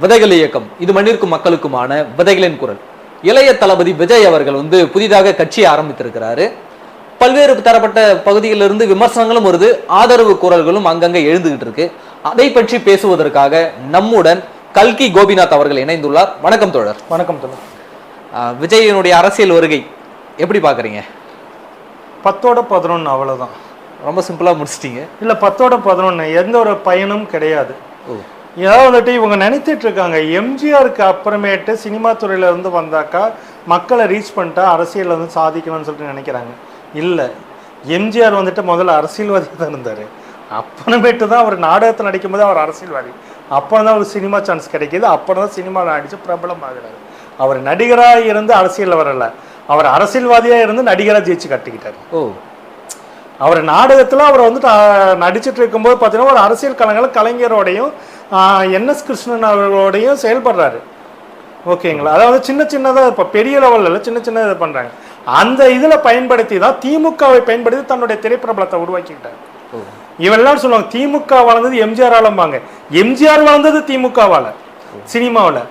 விதைகள் இயக்கம். இது மண்ணிற்கும் மக்களுக்குமான விதைகளின் குரல். இளைய தளபதி விஜய் அவர்கள் வந்து புதிதாக கட்சியை ஆரம்பித்திருக்கிறாரு. பல்வேறு தரப்பட்ட பகுதிகளிலிருந்து விமர்சனங்களும் வருது. ஆதரவு குரல்களும் அங்கங்க எழுந்துகிட்டு இருக்கு. அதை பற்றி பேசுவதற்காக நம்முடன் கல்கி கோபிநாத் அவர்கள் இணைந்துள்ளார். வணக்கம் தோழர். வணக்கம் தோழர். விஜயனுடைய அரசியல் வருகை எப்படி பாக்குறீங்க பத்தோட பதினொன்று அவ்வளோதான் ரொம்ப சிம்பிளா முடிச்சிட்டீங்க. இல்லை பத்தோட பதினொன்று எந்த ஒரு பயனும் கிடையாது. ஓ. ஏதாவது வந்துட்டு இவங்க நினைச்சிட்டு இருக்காங்க. எம்ஜிஆருக்கு அப்புறமேட்டு சினிமா துறையில இருந்து வந்தாக்கா மக்களை ரீச் பண்ணிட்டா அரசியலில் வந்து சாதிக்கணும்னு சொல்லிட்டு நினைக்கிறாங்க. இல்லை. எம்ஜிஆர் வந்துட்டு முதல்ல அரசியல்வாதி தான் இருந்தார். அப்புறமேட்டு தான் அவர் நாடகத்தில் நடிக்கும்போது அவர் அரசியல்வாதி. அப்புறம் தான் ஒரு சினிமா சான்ஸ் கிடைக்கிது. அப்புறம் தான் சினிமாவில் நடித்து பிரபலம் ஆகுறாரு அவர் நடிகராக இருந்து அரசியலில் வரல. அவர் அரசியல்வாதியாக இருந்து நடிகராக ஜெயிச்சு கட்டிக்கிட்டார். ஓ. அவர் நாடகத்தில் அவர் வந்துட்டு நடிச்சிட்டு இருக்கும்போது பார்த்தீங்கன்னா ஒரு அரசியல் கலைஞர் கலைஞரோடையும் என்எஸ் கிருஷ்ணன் அவர்களோடையும் செயல்படுறாரு. ஓகேங்களா? அதாவது சின்ன சின்னதாக இப்போ பெரிய லெவலில் சின்ன சின்ன இது பண்ணுறாங்க அந்த இதில் பயன்படுத்தி தான் திமுகவை பயன்படுத்தி தன்னுடைய திரைப்பிரபலத்தை உருவாக்கிக்கிட்டார். ஓ. இவெல்லாம் சொல்லுவாங்க திமுக வளர்ந்தது எம்ஜிஆர் ஆலம்பாங்க. எம்ஜிஆர் வளர்ந்தது திமுகவால சினிமாவில்.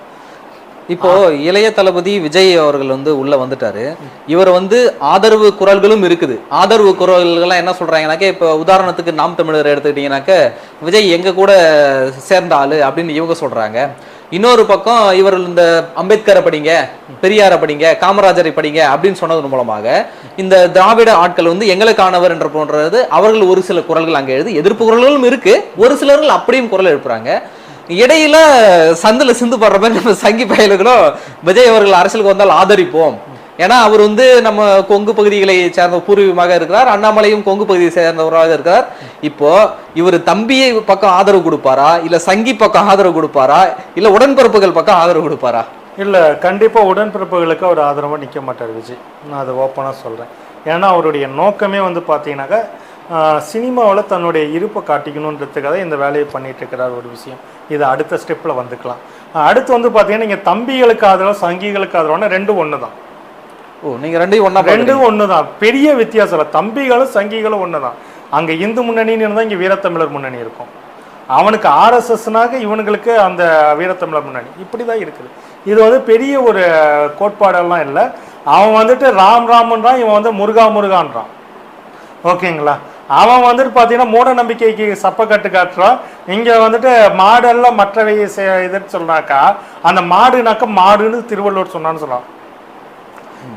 இப்போ இளைய தளபதி விஜய் அவர்கள் வந்து உள்ள வந்துட்டாரு. இவர் வந்து ஆதரவு குரல்களும் இருக்குது. ஆதரவு குரல்கள்லாம் என்ன சொல்றாங்கனாக்க இப்போ உதாரணத்துக்கு நாம் தமிழர் எடுத்துக்கிட்டீங்கன்னாக்க விஜய் எங்க கூட சேர்ந்த ஆளு அப்படின்னு இவங்க சொல்றாங்க. இன்னொரு பக்கம் இவர் இந்த அம்பேத்கரை படிங்க பெரியாரை படிங்க காமராஜரை படிங்க அப்படின்னு சொன்னதன் மூலமாக இந்த திராவிட ஆட்கள் வந்து எங்களுக்கானவர் என்ற போன்றது. அவர்கள் ஒரு சில குரல்கள் அங்கே எழுது எதிர்ப்பு குரல்களும் இருக்கு. ஒரு சிலர்கள் அப்படியும் குரல் எழுப்புறாங்க. இடையில சந்துல சிந்து படுற மாதிரி நம்ம சங்கி பயலுகளும் விஜய் அவர்கள் அரசியலுக்கு வந்தால் ஆதரிப்போம். ஏன்னா அவர் வந்து நம்ம கொங்கு பகுதிகளை சேர்ந்த பூர்வீகமாக இருக்கிறார் அண்ணாமலையும் கொங்கு பகுதியை சேர்ந்தவராக இருக்கிறார். இப்போ இவர் தம்பியை பக்கம் ஆதரவு கொடுப்பாரா? இல்ல சங்கி பக்கம் ஆதரவு கொடுப்பாரா? இல்ல உடன்பிறப்புகள் பக்கம் ஆதரவு கொடுப்பாரா? இல்லை கண்டிப்பாக உடன்பிறப்புகளுக்கு அவர் ஆதரவாக நிற்க மாட்டார் விஜய். நான் அதை ஓப்பனாக சொல்கிறேன் ஏன்னா அவருடைய நோக்கமே வந்து பார்த்தீங்கன்னாக்கா சினிமாவில் தன்னுடைய இருப்பை காட்டிக்கணுன்றதுக்காக இந்த வேலையை பண்ணிட்டு இருக்கிறார் ஒரு விஷயம். இது அடுத்த ஸ்டெப்பில் வந்துக்கலாம். அடுத்து வந்து பார்த்தீங்கன்னா நீங்கள் தம்பிகளுக்கு ஆதரவு சங்கிகளுக்கு ஆதரவான ரெண்டும் ஒன்று தான் ஓ நீங்க ரெண்டையும் ஒண்ணா ரெண்டும் ஒன்று தான் பெரிய வித்தியாசம் இல்லை. தம்பிகளும் சங்கிகளும் ஒன்று தான் அங்கே இந்து முன்னணின்னு இருந்தால் இங்கே வீரத்தமிழர் முன்னணி இருக்கும். அவனுக்கு ஆர்எஸ்எஸ்னாக இவனுங்களுக்கு அந்த வீரத்தமிழர் முன்னணி. இப்படி தான் இருக்குது. இது வந்து பெரிய ஒரு கோட்பாடெல்லாம் இல்லை. அவன் வந்துட்டு ராம் ராமன்றான் இவன் வந்து முருகா முருகான்றான். ஓகேங்களா? அவன் வந்துட்டு பார்த்தீங்கன்னா மூட நம்பிக்கைக்கு சப்பக்கட்டு காட்டுறான். இங்கே வந்துட்டு மாடெல்லாம் மற்றவை செ- இதுன்னு சொன்னாக்கா அந்த மாடுனாக்கா மாடுன்னு திருவள்ளுவர் சொன்னான்னு சொல்லலாம்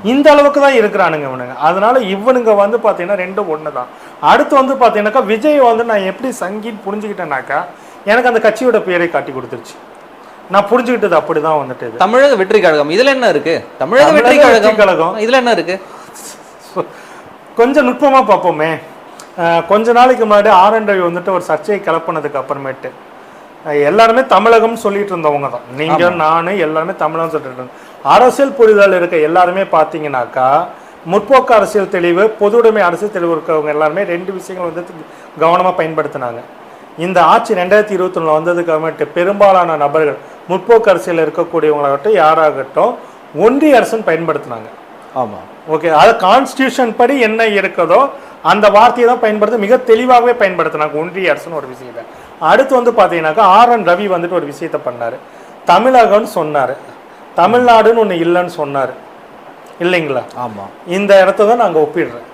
இந்த அளவுக்கு தான் இருக்கிறானுங்க இவனுங்க. அதனால இவனுங்க வந்து பார்த்தீங்கன்னா ரெண்டும் ஒன்று தான் அடுத்து வந்து பார்த்தீங்கன்னாக்கா விஜய் வந்து நான் எப்படி சங்கீத் புரிஞ்சுக்கிட்டேனாக்கா எனக்கு அந்த கட்சியோட பேரை காட்டி கொடுத்துருச்சு. நான் புரிஞ்சுக்கிட்டது அப்படிதான் வந்துட்டு தமிழக வெற்றி கழகம் இதுல என்ன இருக்கு? தமிழக வெற்றி கழகம். கழகம். இதுல என்ன இருக்கு? கொஞ்சம் நுட்பமா பார்ப்போமே. கொஞ்ச நாளைக்கு முன்னாடி ஆர் என் ரவி வந்துட்டு ஒரு சர்ச்சையை கிளப்புனதுக்கு அப்புறமேட்டு. எல்லாருமே தமிழகம் சொல்லிட்டு இருந்தவங்க தான். நீங்க நானு எல்லாருமே தமிழகம் சொல்லிட்டு இருந்தோம். அரசியல் புரிதல் இருக்க எல்லாருமே பார்த்தீங்கன்னாக்கா முற்போக்கு அரசியல் தெளிவு பொதுவுடைமை அரசியல் தெளிவு இருக்கவங்க எல்லாருமே ரெண்டு விஷயங்கள் வந்து கவனமா பயன்படுத்தினாங்க. இந்த ஆட்சி ரெண்டாயிரத்தி இருபத்தி ஒண்ணுல வந்ததுக்கு அப்புறமேட்டு பெரும்பாலான நபர்கள் முற்போக்கு அரசியல் இருக்கக்கூடியவங்களாகட்டும் யாராகட்டும் ஒன்றிய அரசுன்னு பயன்படுத்தினாங்க. ஆமா. ஓகே அது கான்ஸ்டியூஷன் படி என்ன இருக்குதோ அந்த வார்த்தையை தான் பயன்படுத்தி மிக தெளிவாகவே பயன்படுத்தினாங்க ஒன்றிய அரசுன்னு ஒரு விஷயத்தை. அடுத்து வந்து பார்த்தீங்கன்னாக்கா ஆர் என் ரவி வந்துட்டு ஒரு விஷயத்தை பண்ணார். தமிழகம்னு சொன்னார். தமிழ்நாடுன்னு ஒன்று இல்லைன்னு சொன்னார். இல்லைங்களா? ஆமா. இந்த இடத்த தான் நாங்கள் ஒப்பிடுறேன்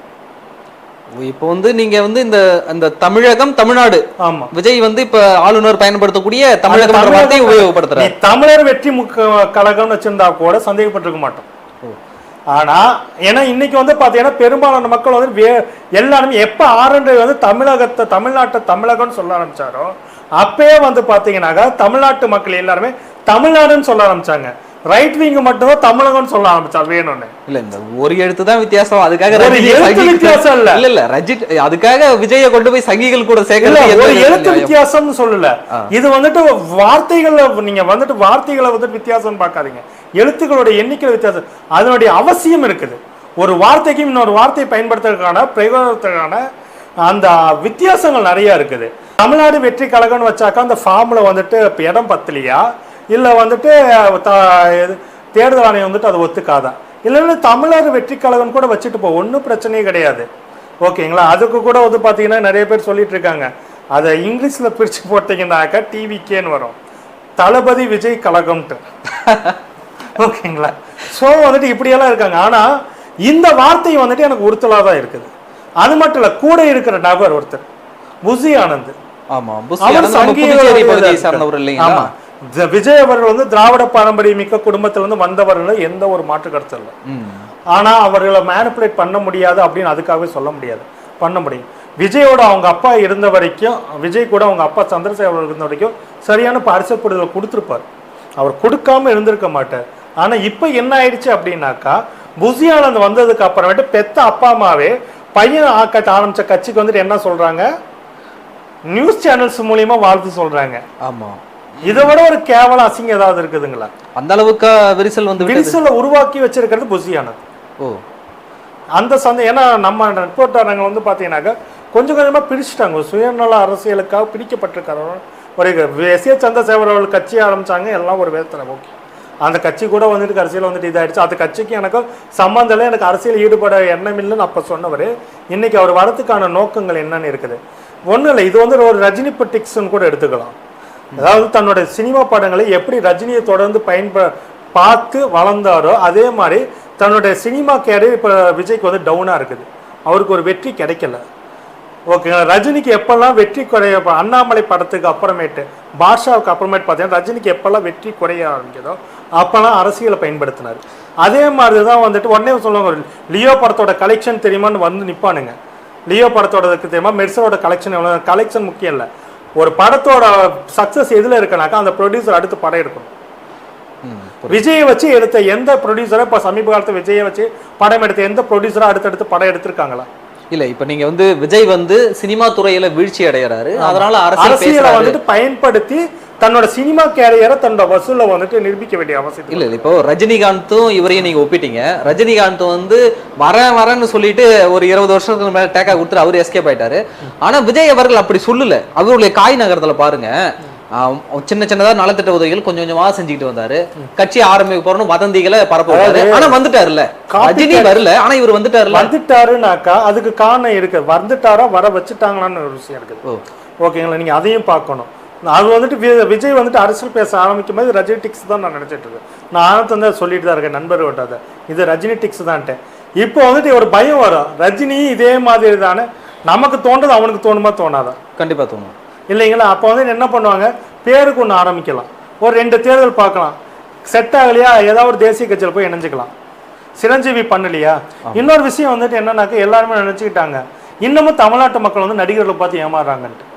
இப்போ வந்து நீங்க வந்து இந்த அந்த தமிழகம் தமிழ்நாடு ஆமா. விஜய் வந்து இப்ப ஆளுநர் பயன்படுத்தக்கூடிய தமிழகம் என்ற வார்த்தையை உபயோகப்படுத்துறாரு. தமிழர் வெற்றி முக்க கழகம்னு வச்சிருந்தா கூட சந்தேகப்பட்டிருக்க மாட்டோம். ஆனால் ஏன்னா இன்னைக்கு வந்து பார்த்தீங்கன்னா பெரும்பாலான மக்கள் வந்து வே எல்லாருமே எப்போ ஆரண்டை வந்து தமிழகத்தை தமிழ்நாட்டை தமிழகம்னு சொல்ல ஆரம்பிச்சாரோ அப்பயே வந்து பார்த்தீங்கன்னாக்கா தமிழ்நாட்டு மக்கள் எல்லாருமே தமிழ்நாடுன்னு சொல்ல ஆரம்பிச்சாங்க. ரைட் விங் மட்டும்தான் தமிழகம்னு சொல்ல ஆரம்பிச்சா வேணும்னு. இல்ல இந்த ஒரு எழுத்து தான் வித்தியாசம். அதுக்காக வித்தியாசம் இல்ல. இல்ல இல்ல ரஜித் அதுக்காக விஜய கொண்டு போய் சங்கிகள் கூட எந்த ஒரு எழுத்து? வித்தியாசம்னு சொல்லல. இது வந்துட்டு வார்த்தைகளை நீங்க வந்துட்டு வார்த்தைகளை வந்துட்டு வித்தியாசம் பார்க்காதீங்க. எழுத்துக்களோட எண்ணிக்கை வித்தியாசம். அதனுடைய அவசியம் இருக்குது. ஒரு வார்த்தைக்கும் இன்னொரு வார்த்தையை பயன்படுத்துறதுக்கான பிரயோகத்துக்கான அந்த வித்தியாசங்கள் நிறைய இருக்குது. தமிழ்நாடு வெற்றி கழகம்னு வச்சாக்கா அந்த ஃபார்ம்ல வந்துட்டு இப்ப இடம் பத்தலையா? இல்ல வந்துட்டு தேர்தல் ஆணையம் வந்துட்டு அதை ஒத்துக்காதா? இல்லைன்னா தமிழர் வெற்றி கழகம் கூட வச்சுட்டு போ ஒன்றும் பிரச்சனையே கிடையாது. ஓகேங்களா? அதுக்கு கூட வந்து பார்த்தீங்கன்னா நிறைய பேர் சொல்லிட்டு இருக்காங்க. அதை இங்கிலீஷில் பிரித்து போட்டிங்கன்னாக்கா டிவிக்கேன்னு வரும். தளபதி விஜய் கழகம்ட்டு. ஓகேங்களா? ஸோ வந்துட்டு இப்படியெல்லாம் இருக்காங்க. ஆனா இந்த வார்த்தை வந்துட்டு எனக்கு உறுத்தலாக தான் இருக்குது. அது மட்டும் இல்ல கூட இருக்கிற நபர் ஒருத்தர் புசி ஆனந்த். ஆமா புஷ் அவர் சங்கீத புதுச்சேரி விஜய் அவர்கள் வந்து திராவிட பாரம்பரிய மிக்க குடும்பத்துல இருந்து வந்தவர்கள் எந்த ஒரு மாற்று கருத்து இல்லை. ம். ஆனா அவர்களை மேனிப்புலேட் பண்ண முடியாது அப்படின்னு அதுக்காகவே சொல்ல முடியாது. பண்ண முடியும். விஜயோட அவங்க அப்பா இருந்த வரைக்கும் விஜய் கூட அவங்க அப்பா சந்திரசேகர் அவர்கள் இருந்த வரைக்கும் சரியான அரசியல் புரிதலை கொடுத்துருப்பார். அவர் கொடுக்காம இருந்திருக்க மாட்டார். ஆனா இப்ப என்ன ஆயிடுச்சு அப்படின்னாக்கா புசி ஆனந்த் வந்ததுக்கு அப்புறமேட்டு பெத்த அப்பா அம்மாவே பையன் ஆக்க ஆரம்பிச்ச கட்சிக்கு வந்துட்டு என்ன சொல்றாங்க? நியூஸ் சேனல்ஸ் மூலியமா வாழ்த்து சொல்றாங்க. ஆமா. இதை விட ஒரு கேவலம் அசிங்கம் ஏதாவது இருக்குதுங்களா? அந்த அளவுக்கு விரிசல் வந்து விரிசலை உருவாக்கி வச்சிருக்கிறது புசி ஆனந்த் ஓ. அந்த சந்தை ஏன்னா நம்ம ரிப்போர்ட்டருங்க வந்து பார்த்தீங்கன்னாக்கா கொஞ்சம் கொஞ்சமாக பிரிச்சுட்டாங்க. சுயநல அரசியலுக்காக பிரிக்கப்பட்டிருக்காங்க ஒரு எஸ் ஏ சந்திரசேகர் அவர்கள் கட்சி ஆரம்பிச்சாங்க. எல்லாம் ஒரு விதத்தில் ஓகே. அந்த கட்சி கூட வந்துட்டு அரசியல் வந்துட்டு இதாயிடுச்சு. அந்த கட்சிக்கு எனக்கு சம்மந்தம் எனக்கு அரசியல் ஈடுபட எண்ணம் இல்லைன்னு அப்போ சொன்னவர். இன்னைக்கு அவர் வரதுக்கான நோக்கங்கள் என்னன்னு இருக்குது. ஒன்றும் இல்லை இது வந்து ஒரு ரஜினி பொட்டிக்ஸ்னு கூட எடுத்துக்கலாம். அதாவது தன்னுடைய சினிமா படங்களை எப்படி ரஜினியை தொடர்ந்து பயன்ப பார்த்து வளர்ந்தாரோ அதே மாதிரி தன்னுடைய சினிமா கேரியர் இப்போ விஜய்க்கு வந்து டவுனாக இருக்குது. அவருக்கு ஒரு வெற்றி கிடைக்கல. ஓகேங்களா? ரஜினிக்கு எப்பெல்லாம் வெற்றி குறைய அண்ணாமலை படத்துக்கு அப்புறமேட்டு பாஷாவுக்கு அப்புறமேட்டு பார்த்தீங்கன்னா ரஜினிக்கு எப்பெல்லாம் வெற்றி குறைய ஆரம்பிக்குதோ அப்போல்லாம் அரசியலை பயன்படுத்தினார். அதே மாதிரி தான் வந்துட்டு உடனே சொல்லுவாங்க லியோ படத்தோட கலெக்ஷன் தெரியுமான்னு வந்து நிற்பானுங்க லியோ படத்தோட தெரியுமா? மெர்சலோட கலெக்ஷன் எவ்வளோ கலெக்ஷன் முக்கியம் இல்லை. ஒரு படத்தோட சக்ஸஸ் எதில் இருக்குனாக்கா அந்த ப்ரொடியூசர் அடுத்து படம் எடுக்கணும். விஜயை வச்சு எடுத்த எந்த ப்ரொடியூசரை இப்போ சமீப காலத்து விஜயை வச்சு படம் எடுத்த எந்த ப்ரொடியூசரா அடுத்தடுத்து படம் எடுத்திருக்காங்களா? இல்ல இப்ப நீங்க வந்து விஜய் வந்து சினிமா துறையில வீழ்ச்சி அடையறாரு. அதனால அரசியல் வந்துட்டு பயன்படுத்தி தன்னோட சினிமா கேரியரை தன்னோட வசூலை வந்துட்டு நிரூபிக்க வேண்டிய அவசியம் இல்ல இல்ல இப்போ ரஜினிகாந்தும் இவரையும் நீங்க ஒப்பிட்டீங்க. ரஜினிகாந்த் வந்து வரேன் வரேன்னு சொல்லிட்டு ஒரு இருபது வருஷத்துக்கு மேல டேக்கா கொடுத்துட்டு அவர் எஸ்கேப் ஆயிட்டாரு. ஆனா விஜய் அவர்கள் அப்படி சொல்லல. அவருடைய காய் நகரத்துல பாருங்க. சின்ன சின்னதா நலத்திட்ட உதவிகள் கொஞ்சம் கொஞ்சமா செஞ்சுக்கிட்டு வந்தாரு. கட்சி ஆரம்பிக்க போறோம்னு வதந்திகளை பரப்புறாரு ஆனா வந்துட்டாருல்ல. ரஜினி வரல. ஆனா இவர் வந்துட்டாருல வந்துட்டாருனாக்கா அதுக்கு காரணம் இருக்கு. வந்துட்டாரா வர வச்சுட்டாங்களான்னு ஒரு விஷயம் இருக்குது. ஓகேங்களா நீங்க அதையும் பார்க்கணும். அது வந்துட்டு விஜய் வந்துட்டு அரசியல் பேச ஆரம்பிக்கும் போது ரஜினி டிக்ஸ் தான் நான் நினைச்சிட்டு இருக்கேன். நான் ஆனத்து வந்து சொல்லிட்டு தான் இருக்கேன் நண்பர் விட்டாத இது ரஜினி டிக்ஸ் தான்ட்டு இப்போ வந்துட்டு ஒரு பயம் வரும். ரஜினி இதே மாதிரி தானே. நமக்கு தோன்றது அவனுக்கு தோணுமா தோணாதா? கண்டிப்பா தோணும். இல்லைங்களா? அப்போ வந்து என்ன பண்ணுவாங்க? பேருக்கு ஒன்று ஆரம்பிக்கலாம். ஒரு ரெண்டு தேர்தல் பார்க்கலாம். செட் ஆகலையா? ஏதாவது ஒரு தேசிய கட்சியில் போய் இணைஞ்சுக்கலாம். சிரஞ்சீவி பண்ணலையா? இன்னொரு விஷயம் வந்துட்டு என்னன்னாக்கா எல்லாருமே நினச்சிக்கிட்டாங்க. இன்னமும் தமிழ்நாட்டு மக்கள் வந்து நடிகர்களை பார்த்து ஏமாறுறாங்கன்ட்டு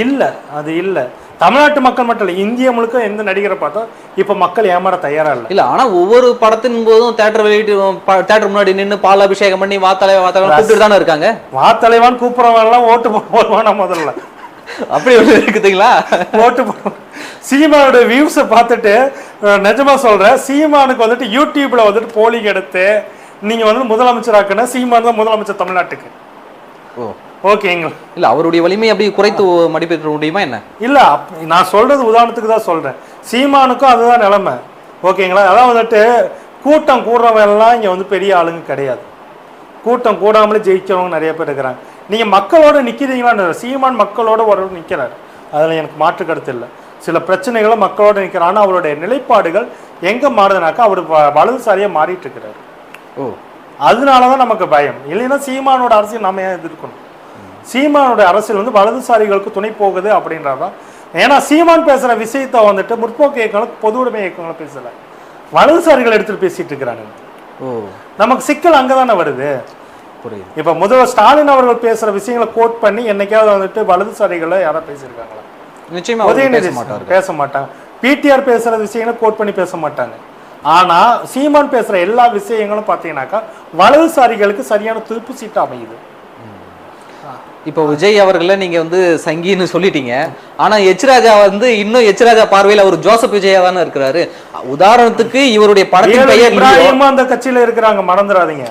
இல்லை அது இல்லை. தமிழ்நாட்டு மக்கள் மட்டும் இல்லை இந்திய முழுக்க எந்த நடிகரை பார்த்தா இப்போ மக்கள் ஏமாற தயாரா இல்லை. இல்ல ஆனா ஒவ்வொரு படத்தின் போதும் தேட்டர் வெளியிட்டு தேட்டர் முன்னாடி நின்னு பால் அபிஷேகம் பண்ணி வாத்தலை வாத்தலை கூப்பிட்டு தானே இருக்காங்க? வா தலைவான் கூப்பிட்றவன் எல்லாம் ஓட்டு போடுவானா முதல்ல. அப்படி ஒண்ணு இருக்குதுங்களா? ஓட்டு போடுவோம் சீமானோட வியூஸை பார்த்துட்டு அஹ், நிஜமா சொல்றேன் சீமானுக்கு வந்துட்டு யூடியூப்ல வந்துட்டு போலிங் எடுத்து நீங்க வந்து முதலமைச்சராக்குனா சீமான் தான் முதலமைச்சர் தமிழ்நாட்டுக்கு. ஓ. ஓகேங்களா இல்ல அவருடைய வலிமை அப்படி குறைத்து மதிப்பிட முடியுமா என்ன? இல்ல அப்- நான் சொல்றது உதாரணத்துக்கு தான் சொல்றேன். சீமானுக்கும் அதுதான் நிலைமை. ஓகேங்களா அதான் வந்துட்டு கூட்டம் கூடுறவங்க எல்லாம் இங்க வந்து பெரிய ஆளுங்க கிடையாது. கூட்டம் கூடாமலே ஜெயிச்சவங்க நிறைய பேர் இருக்கிறாங்க. நீங்க மக்களோட நிக்கிறீங்களா? சீமான் மக்களோட ஒரு நிக்கிறாரு. அதுல எனக்கு மாற்று கருத்து இல்லை. சில பிரச்சனைகளை மக்களோட நிக்கிறார் ஆனா அவருடைய நிலைப்பாடுகள் எங்க மாறுதுனாக்கா அவர் வ- வலதுசாரியா மாறிட்டு இருக்கிறாரு. ஓ. அதனாலதான் நமக்கு பயம். இல்லைன்னா சீமானோட அரசியல் நாம ஏன் எதிர்க்கணும்? சீமானோட அரசியல் வந்து வலதுசாரிகளுக்கு துணை போகுது அப்படின்றதான் ஏன்னா சீமான் பேசுற விஷயத்த வந்துட்டு முற்போக்கு இயக்கங்களும் பொது உடைமை இயக்கங்களும் பேசல. வலதுசாரிகள் எடுத்துட்டு பேசிட்டு இருக்கிறாங்க. நமக்கு சிக்கல் அங்கதானே வருது. புரியுது. இப்ப முதல்வர் ஸ்டாலின் அவர்கள் பேசுற விஷயங்களை கோட் பண்ணி என்னைக்காவது வந்துட்டு வலதுசாரிகளை யாராவது பேசியிருக்காங்களா? நிச்சயமா அவர் உதயநிதி பேச மாட்டாங்க. பிடிஆர் பேசுற விஷயங்களை கோட் பண்ணி பேச மாட்டாங்க. ஆனா சீமான் பேசுற எல்லா விஷயங்களும் பாத்தீங்கன்னாக்கா வலதுசாரிகளுக்கு சரியான துருப்பு சீட்டு அமையுது. இப்போ விஜய் அவர்களை நீங்க வந்து சங்கின்னு சொல்லிட்டீங்க. ஆனா எச் ராஜா வந்து இன்னும் எச் ராஜா பார்வையில் அவர் ஜோசப் விஜயா தானே இருக்கிறாரு. உதாரணத்துக்கு இவருடைய படத்தின் பெயர் லியோ. இப்ராஹிமும் அந்த கட்சியில இருக்கிறாங்க மறந்துடாதீங்க.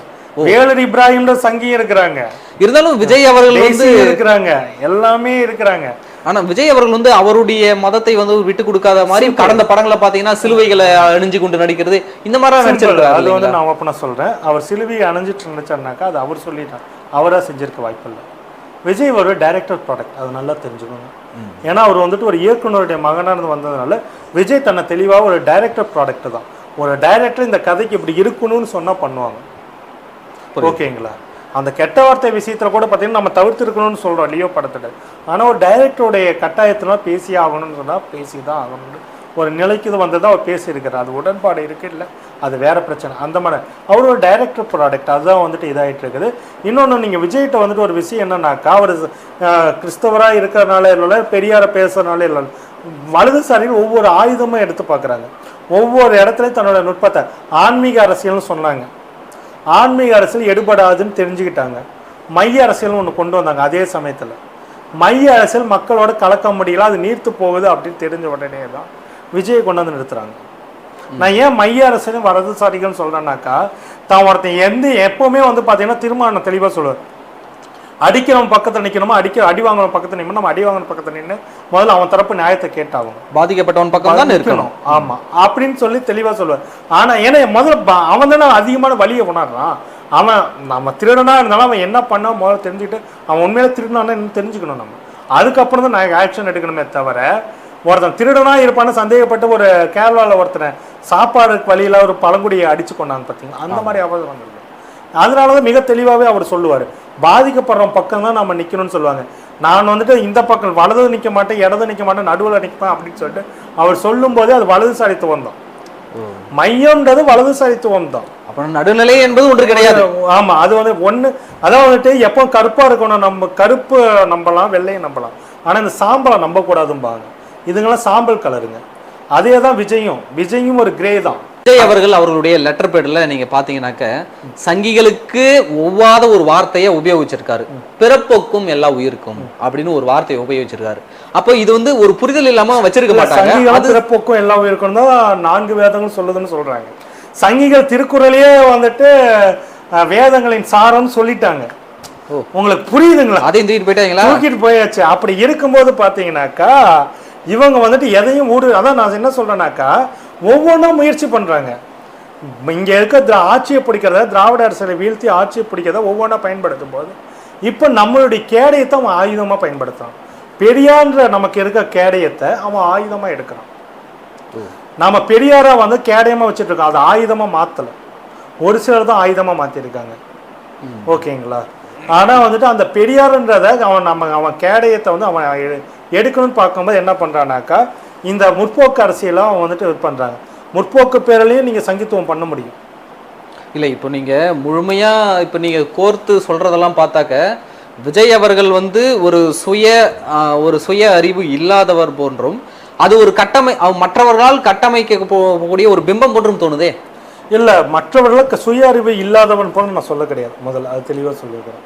வேலூர் இப்ராஹிம் சங்கியும் இருக்கிறாங்க. இருந்தாலும் விஜய் அவர்கள் வந்து இருக்கிறாங்க எல்லாமே இருக்கிறாங்க. ஆனா விஜய் அவர்கள் வந்து அவருடைய மதத்தை வந்து விட்டு கொடுக்காத மாதிரி கடந்த படங்களை பாத்தீங்கன்னா சிலுவைகளை அணிஞ்சு கொண்டு நடிக்கிறது. இந்த மாதிரி. நடிச்சிருக்காரு அது வந்து? நான் ஓப்பனா சொல்றேன். அவர் சிலுவையை அணைஞ்சிட்டு நினைச்சாருனாக்கா அது அவர் சொல்லிட்டார். அவரா செஞ்சிருக்க வாய்ப்பில்லை விஜய் ஒரு டைரக்டர் ப்ராடக்ட் அது நல்லா தெரிஞ்சுக்கணும் ஏன்னா அவர் வந்துட்டு ஒரு இயக்குனருடைய மகனாக இருந்து வந்ததுனால விஜய் தன்னை தெளிவாக ஒரு டைரக்டர் ப்ராடக்ட் தான். ஒரு டைரக்டர் இந்த கதைக்கு இப்படி இருக்கணும்னு சொன்னா பண்ணுவாங்க. ஓகேங்களா? அந்த கெட்ட வார்த்தை விஷயத்துல கூட பார்த்தீங்கன்னா நம்ம தவிர்த்திருக்கணும்னு சொல்றோம் லியோ படத்துல. ஆனா ஒரு டைரக்டருடைய கட்டாயத்துல பேசி ஆகணும்னு சொன்னா பேசி தான் ஆகணும்னு ஒரு நிலைக்கு இது வந்து தான் அவர் பேசியிருக்கிறார். அது உடன்பாடு இருக்கு இல்லை அது வேற பிரச்சனை. அந்த மாதிரி. அவர் ஒரு டைரக்டர் ப்ராடக்ட் அதுதான் வந்துட்டு இதாகிட்டு இருக்குது இன்னொன்று நீங்கள் விஜய்கிட்ட வந்துட்டு ஒரு விஷயம் என்னன்னாக்கா அவர் கிறிஸ்தவராக இருக்கிறனால இல்லை பெரியாரை பேசுறதுனால இல்லை வலதுசாரியில் ஒவ்வொரு ஆயுதமும் எடுத்து பார்க்குறாங்க. ஒவ்வொரு இடத்துலையும் தன்னோட நுட்பத்தை. ஆன்மீக அரசியல்னு சொன்னாங்க. ஆன்மீக அரசியல் எடுபடாதுன்னு தெரிஞ்சுக்கிட்டாங்க. மைய அரசியல்னு ஒன்று கொண்டு வந்தாங்க அதே சமயத்தில். மைய அரசியல் மக்களோட கலக்க முடியல அது நீர்த்து போகுது அப்படின்னு தெரிஞ்ச உடனே தான் விஜயை கொண்டு வந்து நிறுத்துறாங்க. நான் ஏன் மைய அரசியலும் வலதுசாரிகள்னு சொல்றேன்னாக்கா தான் ஒருத்தன் எந்த எப்பவுமே வந்து பார்த்தீங்கன்னா திருமணம் தெளிவாக சொல்லுவார். அடிக்கிறவன் பக்கத்தில் நிற்கணுமா அடிக்க அடி வாங்குறவன் பக்கத்தில் நிற்கணும் நம்ம அடி வாங்குற பக்கத்தில் நின்று முதல்ல அவன் தரப்பு நியாயத்தை கேட்டாகணும். பாதிக்கப்பட்டவன் பக்கம் தான் இருக்கணும். ஆமா. அப்படின்னு சொல்லி தெளிவா சொல்லுவார். ஆனா ஏன்னா முதல்ல அவன் தானே அதிகமான வழியை உணர்றான். அவன் நம்ம திருடனா இருந்தாலும் அவன் என்ன பண்ணா முதல்ல தெரிஞ்சுக்கிட்டு அவன் உண்மையில திருடனான்னு தெரிஞ்சுக்கணும் நம்ம. அதுக்கப்புறம் தான் நான் ஆக்ஷன் எடுக்கணுமே தவிர ஒருத்தன் திருடனா இருப்பான்னு சந்தேகப்பட்டு ஒரு கேரளால ஒருத்தனை சாப்பாடு வழியில ஒரு பழங்குடியை அடிச்சு கொண்டாங்க பார்த்தீங்களா அந்த மாதிரி அபதம் வந்திருக்கு. அதனாலதான் மிக தெளிவாகவே அவர் சொல்லுவார். பாதிக்கப்படுறவன் பக்கம் தான் நம்ம நிற்கணும்னு சொல்லுவாங்க. நான் வந்துட்டு இந்த பக்கம் வலது நிற்க மாட்டேன் இடது நிற்க மாட்டேன் நடுவில் நிற்பேன் அப்படின்னு சொல்லிட்டு அவர் சொல்லும் போதே அது வலதுசாரித்துவம் தான். மையம்ன்றது வலதுசாரித்துவம் தான். அப்புறம் நடுநிலை என்பது ஒன்று கிடையாது. ஆமா அது வந்து ஒண்ணு அதான் வந்துட்டு எப்போ கருப்பா இருக்கணும் நம்ம கருப்பு நம்பலாம் வெள்ளையை நம்பலாம். ஆனா இந்த சாம்பலை நம்ப இதுங்கெல்லாம் சாம்பல் கலருங்க. அதே தான் விஜயும். விஜயும் ஒரு கிரே தான். விஜய் அவர்கள் அவர்களுடைய லெட்டர் பேட்ல நீங்க பாத்தீங்கன்னாக்க சங்கிகளுக்கு ஒவ்வாத ஒரு வார்த்தையை உபயோகிச்சிருக்காரு. பிறப்போக்கும் எல்லா உயிருக்கும் அப்படின்னு ஒரு வார்த்தையை உபயோகிச்சிருக்காரு. அப்போ இது வந்து ஒரு புரிதல் இல்லாம வச்சிருக்க மாட்டாங்க. அது பிறப்புக்கும் எல்லாம் இருக்கணும் தான் நான்கு வேதங்கள் சொல்லுதுன்னு சொல்றாங்க. சங்கிகள் திருக்குறளையே வந்துட்டு வேதங்களின் சாரம்னு சொல்லிட்டாங்க. உங்களுக்கு புரியுதுங்களா? அதையும் தூக்கிட்டு போயிட்டாங்களா? தூக்கிட்டு போயாச்சு. அப்படி இருக்கும்போது பாத்தீங்கன்னாக்கா இவங்க வந்துட்டு எதையும் ஊடு அதான் நான் என்ன சொல்றேன்னாக்கா ஒவ்வொன்றும் முயற்சி பண்றாங்க. இங்க இருக்க திரா- ஆட்சியை பிடிக்கிறத திராவிட அரசியலை வீழ்த்தி ஆட்சியை பிடிக்கிறத ஒவ்வொன்றா பயன்படுத்தும் போது இப்போ நம்மளுடைய கேடயத்தை அவன் ஆயுதமா பயன்படுத்துறான். பெரியான்ற நமக்கு இருக்க கேடயத்தை அவன் ஆயுதமா எடுக்கிறான். நாம பெரியாரா வந்து கேடயமா வச்சுட்டு இருக்கோம் அதை ஆயுதமா மாத்தல. ஒரு சிலர் தான் ஆயுதமா மாத்திருக்காங்க. ஓகேங்களா? ஆனா வந்துட்டு அந்த பெரியாருன்றத அவன் நம்ம அவன் கேடயத்தை வந்து அவன் எடுக்கணும்னு பார்க்கும்போது என்ன பண்றானாக்கா இந்த முற்போக்கு அரசியலை அவன் வந்துட்டு இது பண்றாங்க. முற்போக்கு பேரிலையும் நீங்க சங்கித்துவம் பண்ண முடியும். இல்ல இப்போ நீங்க முழுமையா இப்போ நீங்க கோர்த்து சொல்றதெல்லாம் பார்த்தாக்க விஜய் அவர்கள் வந்து ஒரு சுய ஒரு சுய அறிவு இல்லாதவர் போன்றும் அது ஒரு கட்டமை மற்றவர்களால் கட்டமைக்க போகக்கூடிய ஒரு பிம்பம் போன்றும் தோணுதே. இல்ல மற்றவர்களுக்கு சுய அறிவு இல்லாதவன் போல நான் சொல்ல கிடையாது. முதல்ல அது தெளிவா சொல்லியிருக்கிறேன்.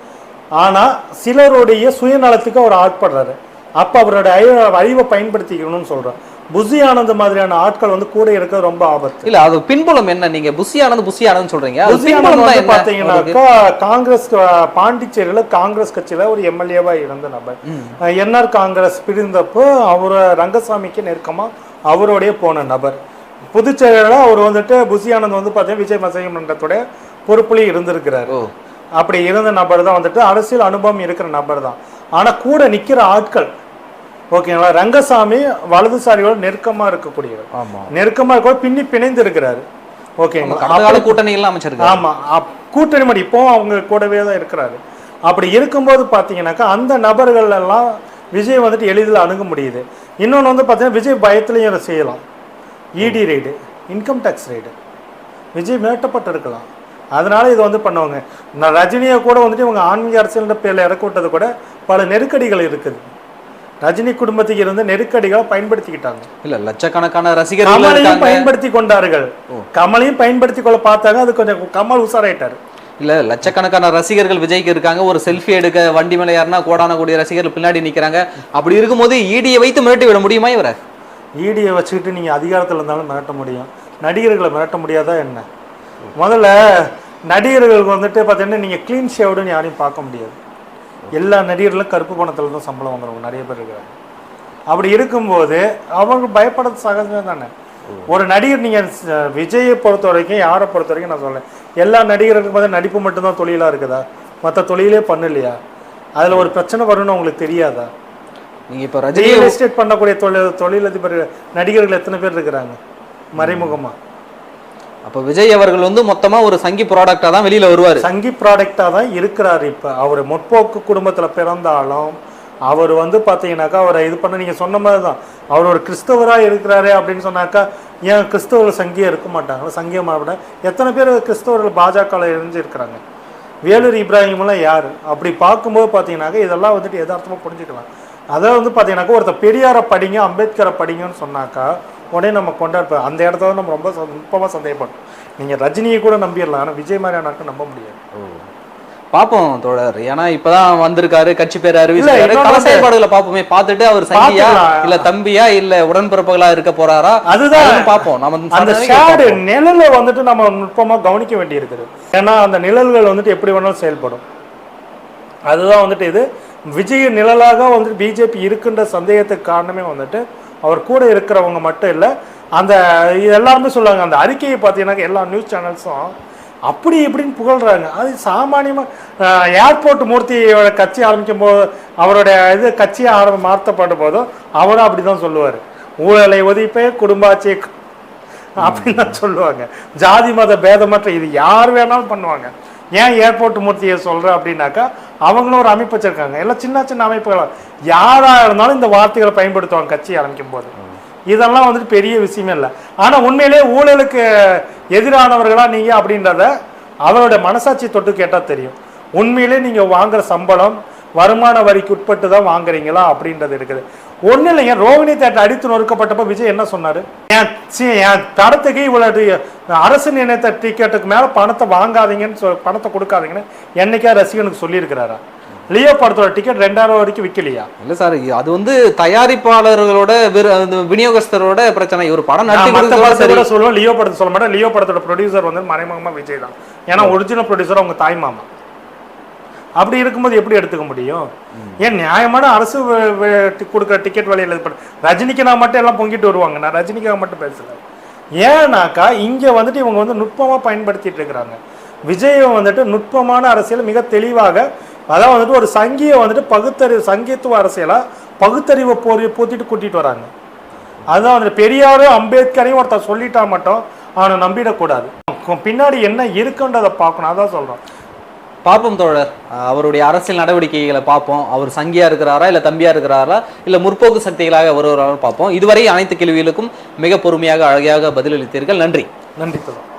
ஆனா சிலருடைய சுயநலத்துக்கு அவர் ஆட்படுறாரு. அப்ப அவரோட அறிவை- அறிவை பயன்படுத்திக்கணும்னு புசி ஆனந்த் மாதிரியான ஆட்கள் வந்து கூட இருக்கிறது ரொம்ப ஆபத்து. இல்ல அது பின்புலம் என்ன? நீங்க புசி ஆனந்த் சொல்றீங்க. ஆனந்த் அவருக்கு? பாத்தீங்கன்னாக்கா காங்கிரஸ் பாண்டிச்சேரியில காங்கிரஸ் கட்சியில ஒரு எம்எல்ஏவா இருந்த நபர். என்ஆர் காங்கிரஸ் பிரிந்தப்போ அவர் ரங்கசாமிக்கு நெருக்கமா அவரோடய போன நபர். புதுச்சேரியில அவர் வந்துட்டு ஆனந்த் வந்து பார்த்தீங்கன்னா விஜய் மசையம் மன்றத்துடைய பொறுப்புலையும் இருந்திருக்கிறாரு அப்படி இருந்த நபர் தான் வந்துட்டு அரசியல் அனுபவம் இருக்கிற நபர் தான் ஆனா கூட நிக்கிற ஆட்கள் ஓகேங்களா? ரங்கசாமி வலதுசாரியோட நெருக்கமா இருக்கக்கூடியவர். ஆமா. நெருக்கமா இருக்க பின்னி பிணைந்து இருக்கிறாரு. ஓகேங்களா? கூட்டணி எல்லாம் அமைச்சிருக்காரு. ஆமா அப்- கூட்டணி மடி இப்போ அவங்க கூடவே தான் இருக்கிறாரு. அப்படி இருக்கும்போது பார்த்தீங்கன்னாக்கா அந்த நபர்கள் எல்லாம் விஜய் வந்துட்டு எளிதில் அணுக முடியுது. இன்னொன்று வந்து பார்த்தீங்கன்னா விஜய் பயத்துலையும் அதை செய்யலாம். ED raid income tax raid Vijay மிரட்டப்பட்டு இருக்கலாம் அதனால இது வந்து பண்ணுவாங்க. நான் ரஜினியை கூட வந்துட்டு இவங்க ஆன்மீக அரசியல்ன்ற பேரில் இறக்க விட்டது கூட பல நெருக்கடிகள் இருக்குது. ரஜினி குடும்பத்துக்கு இருந்த நெருக்கடிகளை பயன்படுத்திக்கிட்டாங்க. இல்ல லட்சக்கணக்கான ரசிகர்கள் கமலையும் பயன்படுத்தி கொண்டார்கள். கமலையும் பயன்படுத்தி கொள்ள பார்த்தாங்க. அது கொஞ்சம் கமல் உசாராயிட்டாரு இல்ல லட்சக்கணக்கான ரசிகர்கள் விஜய்க்கு இருக்காங்க. ஒரு செல்ஃபி எடுக்க வண்டி மேல யாருன்னா கோடான கூடிய ரசிகர்கள் பின்னாடி நிக்கிறாங்க. அப்படி இருக்கும்போது ஈடியை வைத்து மிரட்டி விட முடியுமா இவரை? ஈடியை வச்சுக்கிட்டு நீங்கள் அதிகாரத்தில் இருந்தாலும் மிரட்ட முடியும். நடிகர்களை மிரட்ட முடியாதா என்ன? முதல்ல நடிகர்களுக்கு வந்துட்டு பார்த்தீங்கன்னா நீங்கள் க்ளீன் ஷேவ்டுன்னு யாரையும் பார்க்க முடியாது. எல்லா நடிகர்களும் கருப்பு பணத்தில் தான் சம்பளம் வாங்குறவங்க நிறைய பேர் இருக்கிறாங்க. அப்படி இருக்கும்போது அவங்க பயப்படுறது சகஜம் தானே. ஒரு நடிகர் நீங்கள் விஜயை பொறுத்த வரைக்கும் யாரை பொறுத்த வரைக்கும் நான் சொல்லேன் எல்லா நடிகர்களுக்கும் பார்த்தா நடிப்பு மட்டும்தான் தொழிலாக இருக்குதா? மற்ற தொழிலே பண்ணலையா? அதுல ஒரு பிரச்சனை வரும்னு உங்களுக்கு தெரியாதா? நீங்க இப்ப ரஜினி எஸ்டேட் பண்ணக்கூடிய தொழில் தொழிலதிபர் நடிகர்கள் எத்தனை பேர் இருக்கிறாங்க? மறைமுகமா. அப்போ விஜய் அவர்கள் வந்து மொத்தமாக ஒரு சங்கி ப்ராடக்டாக தான் வெளியில வருவார். சங்கி ப்ராடக்டாக தான் இருக்கிறார் இப்போ. அவர் முற்போக்கு குடும்பத்தில் பிறந்தாலும் அவர் வந்து பார்த்தீங்கன்னாக்கா அவரை இது பண்ண நீங்க சொன்ன மாதிரி தான் அவர் ஒரு கிறிஸ்தவராக இருக்கிறாரு அப்படின்னு சொன்னாக்கா ஏன் கிறிஸ்தவர்கள் சங்கியாக இருக்க மாட்டாங்களா சங்கியமாக விட எத்தனை பேர் கிறிஸ்தவர்கள் பாஜகவில் இருந்து இருக்கிறாங்க வேலூர் இப்ராஹிம்லாம் யார்? அப்படி பார்க்கும்போது பார்த்தீங்கன்னாக்கா இதெல்லாம் வந்துட்டு எதார்த்தமாக புரிஞ்சுக்கலாம். அதை வந்து பார்த்தீங்கன்னாக்கா ஒருத்தர் பெரியாரை படிங்க அம்பேத்கரை படிங்கன்னு சொன்னாக்கா உடனே நம்ம கொண்டாடுப்போம் அந்த இடத்துல நம்ம ரொம்ப ச- நுட்பமா சந்தேகப்படும் நீங்கள் ரஜினியை கூட நம்பிடலாம் ஆனால் விஜய் மாதிரியானாக்க நம்ப முடியாது. பாப்போம் தோழர். ஏன்னா இப்பதான் வந்திருக்காரு கட்சி பேர் வந்து- செயல்பாடுகளை பாப்போமே பார்த்துட்டு அவர் சங்கியா. இல்ல தம்பியா இல்ல உடன்பிறப்புகளா இருக்க போறாரா? அதுதான். பாப்போம் நம்ம அந்த ஷேடு பார்ப்போம். நிழலை வந்துட்டு நம்ம நுட்பமா கவனிக்க வேண்டி இருக்குது ஏன்னா அந்த நிழல்கள் வந்துட்டு எப்படி வேணாலும் செயல்படும். அதுதான் வந்துட்டு இது. விஜய் நிழலாக வந்துட்டு பிஜேபி இருக்குன்ற சந்தேகத்துக்கு காரணமே வந்துட்டு அவர் கூட இருக்கிறவங்க மட்டும் இல்லை அந்த எல்லாருமே சொல்லுவாங்க அந்த அறிக்கையை பார்த்தீங்கன்னா எல்லா நியூஸ் சேனல்ஸும் அப்படி இப்படின்னு புகழ்றாங்க. அது சாமானியமாக ஏர்போர்ட் மூர்த்தியோட கட்சி ஆரம்பிக்கும் போது அவருடைய இது கட்சியை ஆரம்ப மாற்றப்பட்ட போதும் அவரும் அப்படி தான் சொல்லுவார். ஊழலை ஒதிப்பே குடும்பாட்சியை அப்படின்னு தான் சொல்லுவாங்க. ஜாதி மத பேதமற்ற இது யார் வேணாலும் பண்ணுவாங்க. ஏன் ஏர்போர்ட் மூர்த்தியை சொல்கிறேன் அப்படின்னாக்கா அவங்களும் ஒரு அமைப்பு வச்சுருக்காங்க. எல்லாம் சின்ன சின்ன அமைப்புகள். யாராக இருந்தாலும் இந்த வார்த்தைகளை பயன்படுத்துவாங்க கட்சி ஆரம்பிக்கும் போது இதெல்லாம் வந்துட்டு பெரிய விஷயமே இல்லை. ஆனால் உண்மையிலேயே ஊழலுக்கு எதிரானவர்களாக நீங்க அப்படின்றத அவரோட மனசாட்சி தொட்டு கேட்டால் தெரியும். உண்மையிலே நீங்கள் வாங்குற சம்பளம் வருமான வரிக்கு உட்பட்டு தான் வாங்குறீங்களா அப்படின்றது இருக்குது. ஒண்ணு இல்லைங்க ரோகிணி தேட்டர் அடித்து நொறுக்கப்பட்டப்ப விஜய் என்ன சொன்னாரு? என் என் தரத்துக்கு இவ்வளவு அரசு நினைத்த டிக்கெட்டுக்கு மேல பணத்தை வாங்காதீங்கன்னு சொல் பணத்தை கொடுக்காதீங்கன்னு என்னைக்கா ரசிகனுக்கு சொல்லியிருக்கிறாரா? லியோ படத்தோட டிக்கெட் ரெண்டாயிரம் வரைக்கும் விற்கலையா இல்ல சார் அது வந்து தயாரிப்பாளர்களோட விநியோகஸ்தரோட பிரச்சனை. இவர் படம் நடத்தி சொல்லுவோம் லியோ படத்தை சொல்ல மாட்டேன். லியோ படத்தோட ப்ரொடியூசர் வந்து மறைமுகமா விஜய் தான். ஏன்னா ஒரிஜினல் ப்ரொடியூசர் அவங்க தாய் மாமா. அப்படி இருக்கும்போது எப்படி எடுத்துக்க முடியும்? ஏன் நியாயமான அரசு கொடுக்குற டிக்கெட் விலையில் இது பண்ண ரஜினிக்கு நான் மட்டும் எல்லாம் பொங்கிட்டு வருவாங்க. நான் ரஜினிக்காக மட்டும் பேசல. ஏன்னாக்கா இங்கே வந்துட்டு இவங்க வந்து நுட்பமாக பயன்படுத்திட்டு இருக்கிறாங்க. விஜய் வந்துட்டு நுட்பமான அரசியல் மிக தெளிவாக அதான் வந்துட்டு ஒரு சங்கியை வந்துட்டு பகுத்தறிவு சங்கியத்துவ அரசியலாக பகுத்தறிவை போர் பூத்திட்டு கூட்டிட்டு வராங்க. அதுதான் வந்துட்டு பெரியாரும் அம்பேத்கரையும் ஒருத்தர் சொல்லிட்டா மட்டும் அவனை நம்பிடக்கூடாது. பின்னாடி என்ன இருக்குன்றதை பார்க்கணும். அதான் சொல்கிறோம் பார்ப்போம் தோழர். அவருடைய அரசியல் நடவடிக்கைகளை பார்ப்போம். அவர் சங்கியா இருக்கிறாரா இல்ல தம்பியா இருக்கிறாரா இல்ல முற்போக்கு சக்திகளாக வருவராலும் பார்ப்போம். இதுவரை அனைத்து கேள்விகளுக்கும் மிக பொறுமையாக அழகாக பதிலளித்தீர்கள். நன்றி. நன்றி தோழர்.